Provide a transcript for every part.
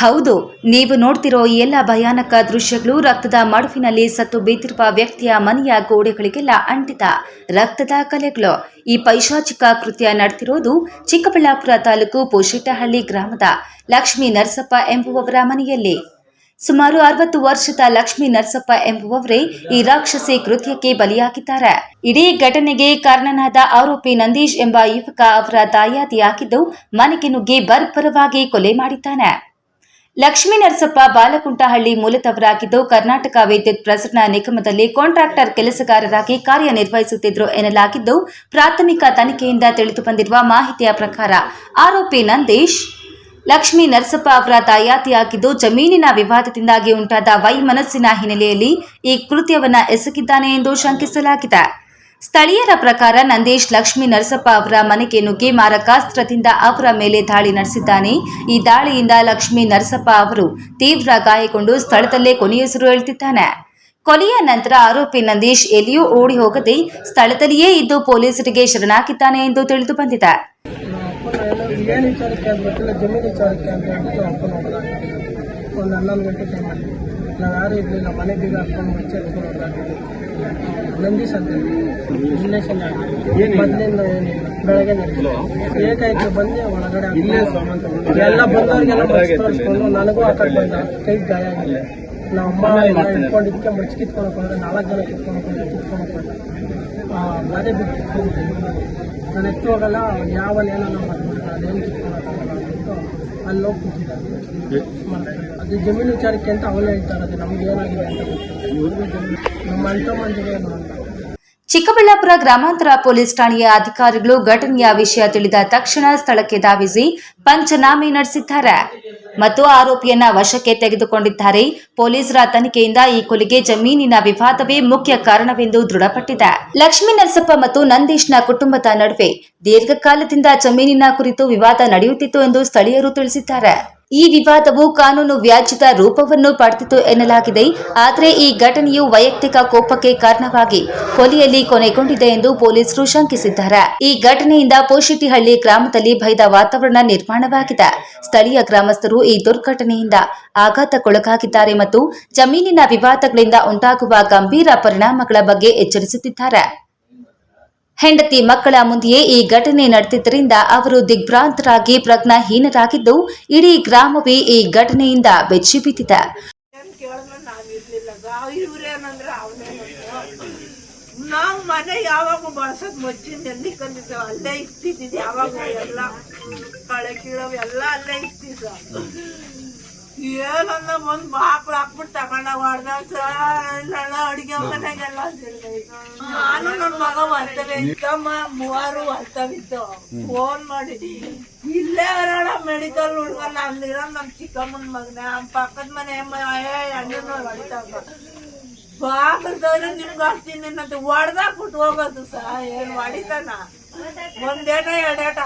ಹೌದು, ನೀವು ನೋಡ್ತಿರೋ ಈ ಎಲ್ಲ ಭಯಾನಕ ದೃಶ್ಯಗಳು ರಕ್ತದ ಮಡುವಿನಲ್ಲಿ ಸತ್ತು ಬೀತಿರುವ ವ್ಯಕ್ತಿಯ ಮನೆಯ ಗೋಡೆಗಳಿಗೆಲ್ಲ ಅಂಟಿತ ರಕ್ತದ ಕಲೆಗಳು. ಈ ಪೈಶಾಚಿಕ ಕೃತ್ಯ ನಡೆದಿರೋದು ಚಿಕ್ಕಬಳ್ಳಾಪುರ ತಾಲೂಕು ಪೋಷಿಟ್ಟಹಳ್ಳಿ ಗ್ರಾಮದ ಲಕ್ಷ್ಮೀ ನರಸಪ್ಪ ಎಂಬುವವರ ಮನೆಯಲ್ಲಿ. ಸುಮಾರು ಅರವತ್ತು ವರ್ಷದ ಲಕ್ಷ್ಮೀ ನರಸಪ್ಪ ಎಂಬುವವರೇ ಈ ರಾಕ್ಷಸಿ ಕೃತ್ಯಕ್ಕೆ ಬಲಿಯಾಗಿದ್ದಾರೆ. ಇಡೀ ಘಟನೆಗೆ ಕಾರಣನಾದ ಆರೋಪಿ ನಂದೀಶ್ ಎಂಬ ಯುವಕ ಅವರ ದಾಯಾದಿಯಾಗಿದ್ದು ಮನೆಗೆ ನುಗ್ಗಿ ಬರ್ಬರವಾಗಿ ಕೊಲೆ ಮಾಡಿದ್ದಾನೆ. ಲಕ್ಷ್ಮೀ ನರಸಪ್ಪ ಬಾಲಕುಂಟಹಳ್ಳಿ ಮೂಲದವರಾಗಿದ್ದು, ಕರ್ನಾಟಕ ವಿದ್ಯುತ್ ಪ್ರಸರಣ ನಿಗಮದಲ್ಲಿ ಕಾಂಟ್ರಾಕ್ಟರ್ ಕೆಲಸಗಾರರಾಗಿ ಕಾರ್ಯನಿರ್ವಹಿಸುತ್ತಿದ್ದರು ಎನ್ನಲಾಗಿದ್ದು, ಪ್ರಾಥಮಿಕ ತನಿಖೆಯಿಂದ ತಿಳಿದು ಬಂದಿರುವ ಮಾಹಿತಿಯ ಪ್ರಕಾರ ಆರೋಪಿ ನಂದೀಶ್, ಲಕ್ಷ್ಮೀ ನರಸಪ್ಪ ಅವರ ದಾಯಾತಿಯಾಗಿದ್ದು ಜಮೀನಿನ ವಿವಾದದಿಂದಾಗಿ ಉಂಟಾದ ವೈಮನಸ್ಸಿನ ಹಿನ್ನೆಲೆಯಲ್ಲಿ ಈ ಕೃತ್ಯವನ್ನ ಎಸಗಿದ್ದಾನೆ ಎಂದು ಶಂಕಿಸಲಾಗಿದೆ. ಸ್ಥಳೀಯರ ಪ್ರಕಾರ ನಂದೇಶ್ ಲಕ್ಷ್ಮಿ ನರಸಪ್ಪ ಅವರ ಮನೆಗೆ ನುಗ್ಗಿ ಮಾರಕಾಸ್ತ್ರದಿಂದ ಅವರ ಮೇಲೆ ದಾಳಿ ನಡೆಸಿದ್ದಾನೆ. ಈ ದಾಳಿಯಿಂದ ಲಕ್ಷ್ಮಿ ನರಸಪ್ಪ ಅವರು ತೀವ್ರ ಗಾಯಗೊಂಡು ಸ್ಥಳದಲ್ಲೇ ಕೊನೆಯುಸಿರು ಹೇಳ್ತಿದ್ದಾನೆ ಕೊಲೆಯ ನಂತರ ಆರೋಪಿ ನಂದೀಶ್ ಎಲ್ಲಿಯೂ ಓಡಿ ಹೋಗದೆ ಸ್ಥಳದಲ್ಲಿಯೇ ಇದ್ದು ಪೊಲೀಸರಿಗೆ ಶರಣಾಗಿದ್ದಾನೆ ಎಂದು ತಿಳಿದು ಬಂದಿದೆ. ನಾವು ಯಾರು ನಮ್ಮ ಮನೆ ಬೀಗ ಹಾಕೊಂಡು ಮಚ್ಚೆ ಎತ್ಕೊಂಡು ಸಂತೆ ನಂದೀಶ್ ಅಂತ ರಿಲೇಷನ್ ಮೊದಲಿಂದ ಏನಿಲ್ಲ. ಬೆಳಗ್ಗೆ ನಡೆದಿಲ್ಲ ಏಕಾಏಕಿ ಬಂದು ಒಳಗಡೆ ಎಲ್ಲ ಬಂದವ್ರಿಗೆಲ್ಲ ತೋರಿಸ್ಕೊಂಡು ನನಗೂ ಆ ಕಡೆ ಬಂದ. ಕೈ ಗಾಯ ಆಗಿಲ್ಲ. ನಮ್ಮ ಅಮ್ಮ ಎಲ್ಲ ಇಟ್ಕೊಂಡು ಇದಕ್ಕೆ ಮಚ್ಚಿ ಕಿತ್ಕೊಂಡು ಹೋದ್ರೆ ನಾಲ್ಕು ಜನ ಕಿತ್ಕೊಂಡು ಹೋದ್ರೆ ಕಿತ್ಕೊಂಡು ಹೋಗ್ತಾರೆ ಗಾದೆ ಬಿಟ್ಟು ಕಿತ್ಕೊಂಡು ನಾನು ಎತ್ತು ಹೋಗಲ್ಲ ಯಾವಲ್ಲಿ ಏನೋ ನಮ್ಮ ಅದೇನು ಕಿತ್ಕೊಳಕ್ಕಾಗಲ್ಲ ಅಂದ್ಬಿಟ್ಟು ಅಲ್ಲಿ ಹೋಗಿ ಕೂತಿದ್ದಾರೆ ಅದು ಜಮೀನು ವಿಚಾರಕ್ಕೆ ಅಂತ ಅವಲೇ ಹೇಳ್ತಾರೆ ಅದು ನಮ್ಗೆ ಏನಾಗಿದೆ ಅಂತ ನಮ್ಮ ಅಂತ ಮಂದಿಗೆ ಏನು ಅಂತ? ಚಿಕ್ಕಬಳ್ಳಾಪುರ ಗ್ರಾಮಾಂತರ ಪೊಲೀಸ್ ಠಾಣೆಯ ಅಧಿಕಾರಿಗಳು ಘಟನೆಯ ವಿಷಯ ತಿಳಿದ ತಕ್ಷಣ ಸ್ಥಳಕ್ಕೆ ಧಾವಿಸಿ ಪಂಚನಾಮೆ ನಡೆಸಿದ್ದಾರೆ. ಮತ್ತು ಆರೋಪಿಯನ್ನ ವಶಕ್ಕೆ ತೆಗೆದುಕೊಂಡಿದ್ದಾರೆ. ಪೊಲೀಸರ ತನಿಖೆಯಿಂದ ಈ ಕೊಲೆಗೆ ಜಮೀನಿನ ವಿವಾದವೇ ಮುಖ್ಯ ಕಾರಣವೆಂದು ದೃಢಪಟ್ಟಿದೆ. ಲಕ್ಷ್ಮೀ ನರಸಪ್ಪ ಮತ್ತು ನಂದೀಶ್ನ ಕುಟುಂಬದ ನಡುವೆ ದೀರ್ಘಕಾಲದಿಂದ ಜಮೀನಿನ ಕುರಿತು ವಿವಾದ ನಡೆಯುತ್ತಿತ್ತು ಎಂದು ಸ್ಥಳೀಯರು ತಿಳಿಸಿದ್ದಾರೆ. ಈ ವಿವಾದವು ಕಾನೂನು ವ್ಯಾಜ್ಯದ ರೂಪವನ್ನು ಪಡೆದಿತ್ತು ಎನ್ನಲಾಗಿದೆ. ಆದರೆ ಈ ಘಟನೆಯು ವೈಯಕ್ತಿಕ ಕೋಪಕ್ಕೆ ಕಾರಣವಾಗಿ ಕೊಲೆಯಲ್ಲಿ ಕೊನೆಗೊಂಡಿದೆ ಎಂದು ಪೊಲೀಸರು ಶಂಕಿಸಿದ್ದಾರೆ. ಈ ಘಟನೆಯಿಂದ ಪೋಷಿಟಿಹಳ್ಳಿ ಗ್ರಾಮದಲ್ಲಿ ಭಯದ ವಾತಾವರಣ ನಿರ್ಮಾಣವಾಗಿದೆ. ಸ್ಥಳೀಯ ಗ್ರಾಮಸ್ಥರು ಈ ದುರ್ಘಟನೆಯಿಂದ ಆಘಾತಕ್ಕೊಳಗಾಗಿದ್ದಾರೆ ಮತ್ತು ಜಮೀನಿನ ವಿವಾದಗಳಿಂದ ಉಂಟಾಗುವ ಗಂಭೀರ ಪರಿಣಾಮಗಳ ಬಗ್ಗೆ ಎಚ್ಚರಿಸುತ್ತಿದ್ದಾರೆ. ಹೆಂಡತಿ ಮಕ್ಕಳ ಮುಂದೆಯೇ ಈ ಘಟನೆ ನಡೆದಿದ್ದರಿಂದ ಅವರು ದಿಗ್ಭ್ರಾಂತರಾಗಿ ಪ್ರಜ್ಞಾಹೀನರಾಗಿದ್ದು, ಇಡೀ ಗ್ರಾಮವೇ ಈ ಘಟನೆಯಿಂದ ಬೆಚ್ಚಿ ಬಿದ್ದಿದೆ. ನಾವ್ ಮನೆ ಯಾವಾಗ ಬಳಸೋದ್ ಮಚ್ಚಿಂದ ಎಲ್ಲಿ ಕಂದಿದ್ದೇವೆ ಅಲ್ಲೇ ಇರ್ತಿದ್ದಿದ್ ಯಾವಾಗ ಎಲ್ಲ, ಕಳೆ ಕೀಳವ್ ಎಲ್ಲ ಅಲ್ಲೇ ಇರ್ತಿದ್ದ ಏನಂದ ಒಂದ್ ಬಾಕ್ಳು ಹಾಕ್ಬಿಟ್ಟು ತಗೊಂಡ ಹೊಡ್ದ ಸಣ್ಣ ಅಡಿಗೆ ಮನೆಗೆಲ್ಲ ನಾನು ನನ್ ಮಗ ಬರ್ತವೆ ಇಕ್ಕಮ್ಮ ಮೂವರು ಬರ್ತವಿತ್ತು ಫೋನ್ ಮಾಡಿ ಇಲ್ಲೇ ಬರೋಣ ಮೆಡಿಕಲ್ ಹುಡ್ಗಲ್ಲ ಅಲ್ಲಿರೋ ನಮ್ ಚಿಕ್ಕಮ್ಮನ ಮಗನ. ಪಕ್ಕದ ಮನೆ ಅಣ್ಣನ ಹೊಡಿತಾವ ಬಾಕಲ್ದವ್ರೆ ನಿಮ್ಗೆ ಹಾಕ್ತೀನಿ ಅಂತ ಹೊಡ್ದಾಕ್ಬಿಟ್ಟು ಹೋಗೋದು ಸಹ ಏನ್ ಹೊಡಿತಾನ? ಒಂದೇಟ ಎರಡೇಟ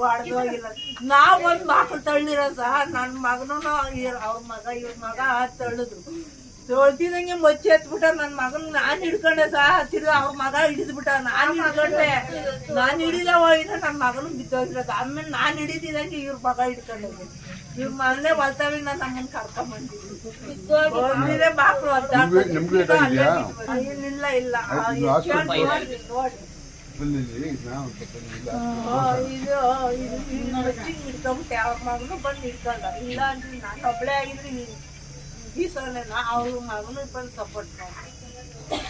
ಹೊಡೆದು ಹೋಗಿಲ್ಲ. ನಾವ್ ಒಂದ್ ಮಕ್ಳು ತಳ್ಳಿರೋ ಸಹ ನನ್ ಮಗನು ಅವ್ರ ಮಗ ಇವ್ರ ಮಗ ತಳ್ಳಿದ್ರು. ತೊಳ್ತಿದಂಗೆ ಮಚ್ಚಿ ಎತ್ಬಿಟ್ಟ ನನ್ ಮಗನ್ ನಾನ್ ಹಿಡ್ಕೊಂಡೆ ಸಹ ತಿರ್ಗ ಅವ್ರ ಮಗ ಹಿಡಿದ್ಬಿಟ್ಟ. ನಾನ್ ಹಿಡ್ಕೊಂಡೆ. ನಾನ್ ಹಿಡಿದ ಹೋಗಿದ್ರೆ ನನ್ ಮಗನು ಬಿದ್ದೋಗಿರೋದು ಆಮೇಲೆ ನಾನ್ ಹಿಡಿದಿದಂಗೆ ಇವ್ರ ಮಗ ಹಿಡ್ಕೊಂಡೆ ಇವ್ರ ಮಗನೇ ಒಲ್ತಾವಿನ ನಮ್ಮನ್ ಕರ್ಕೊಂಡ್ ಬಂದಿದ್ರು ಬಂದಿದೆ ಬಾಕ್ಳು ಇಲ್ಲ ಇಲ್ಲ. ನೋಡಿ ಇದು ಹಿಡ್ಕೊಂಬಿಟ್ಟೆ ಅವ್ರ ಮಗನು ಬಂದು ಹಿಡ್ಕೊಂಡ ಇಲ್ಲ ಅಂದ್ರೆ ನಾನು ಒಬ್ಳೆ ಆಗಿದ್ರೆ ಅವ್ರ ಮಗನು ಬಂದು ಸಪೋರ್ಟ್ ಮಾಡಿ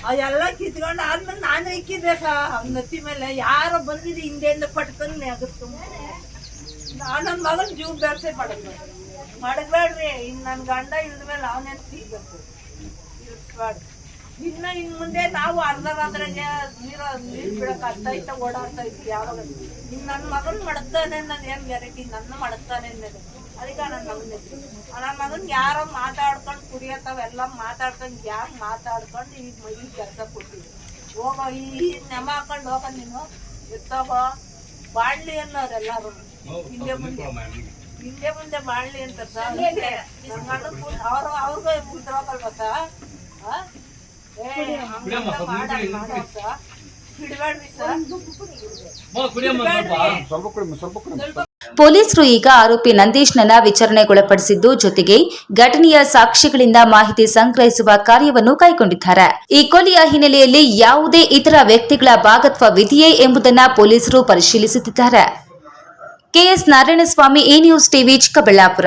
ಅವೆಲ್ಲ ಕಿತ್ಕೊಂಡು ಆದ್ಮೇಲೆ ನಾನು ಇಕ್ಕಿದ್ದೆ ನತ್ತಿ ಮೇಲೆ ಯಾರೋ ಬಂದಿದ್ದು ಹಿಂದೆಯಿಂದ ಪಟ್ಕೊಂಡು ನೆಗಸ್ತು ನಾನು ನನ್ನ ಮಗನ ಜೀವ ಬೆರ್ಸೆ ಮಾಡಕ್ ಮಾಡಬೇಡ್ರಿ ಇನ್ನು ನನ್ನ ಗಂಡ ಇಲ್ದ ಮೇಲೆ ಅವನೇ ಸಿಗ್ಬೇಕು ಇರ್ಸ್ಬಾರ್ದು ಇನ್ನ ಇನ್ ಮುಂದೆ ನಾವು ಅರ್ಧ ರಾತ್ರಿಗೆ ನೀರ ನೀರ್ ಬಿಡಕ್ ಆಗ್ತಾ ಇತ್ತ ಓಡಾಡ್ತಾ ಇತ್ತು ಯಾವಾಗ ಇನ್ ನನ್ನ ಮಗನ್ ಮಡಗ್ತಾನೆ ನಾನು ಏನ್ ಗ್ಯಾರಂಟಿ ನನ್ನ ಮಡಗ್ತಾನೆ ಅನ್ನೋದು ಅದಕ್ಕೆ ನನ್ನ ಮಗನ ನನ್ನ ಮಗನ್ ಯಾರೋ ಮಾತಾಡ್ಕೊಂಡು ಕುಡಿಯತ್ತಾವೆಲ್ಲ ಮಾತಾಡ್ಕೊಂಡು ಯಾರು ಮಾತಾಡ್ಕೊಂಡು ಈ ಮೈ ಕೆಲಸ ಕೊಟ್ಟಿದ್ರು ಹೋಗೋ ಈ ನೆಮ ಹಾಕೊಂಡು ಹೋಗ ನೀನು ಎತ್ತೋಗೋ. ಬಾಳ್ಲಿ ಅನ್ನೋರೆಲ್ಲಾರು. ಹಿಂದೆ ಮುಂದೆ. ಹಿಂದೆ ಮುಂದೆ ಬಾಳ್ಲಿ ಅಂತ ಸರ್. ಅವ್ರ ಅವ್ರಿಗೂ ಕುಂತ್ರೋಗಲ್ವ ಸರ್? ಪೊಲೀಸರು ಈಗ ಆರೋಪಿ ನಂದೀಶ್ನನ್ನ ವಿಚಾರಣೆಗೊಳಪಡಿಸಿದ್ದು ಜೊತೆಗೆ ಘಟನೆಯ ಸಾಕ್ಷಿಗಳಿಂದ ಮಾಹಿತಿ ಸಂಗ್ರಹಿಸುವ ಕಾರ್ಯವನ್ನು ಕೈಗೊಂಡಿದ್ದಾರೆ. ಈ ಕೊಲೆಯ ಹಿನ್ನೆಲೆಯಲ್ಲಿ ಯಾವುದೇ ಇತರ ವ್ಯಕ್ತಿಗಳ ಭಾಗತ್ವವಿದೆಯೇ ಎಂಬುದನ್ನು ಪೊಲೀಸರು ಪರಿಶೀಲಿಸುತ್ತಿದ್ದಾರೆ. KS Narayanaswamy A news TV Chikkaballapur.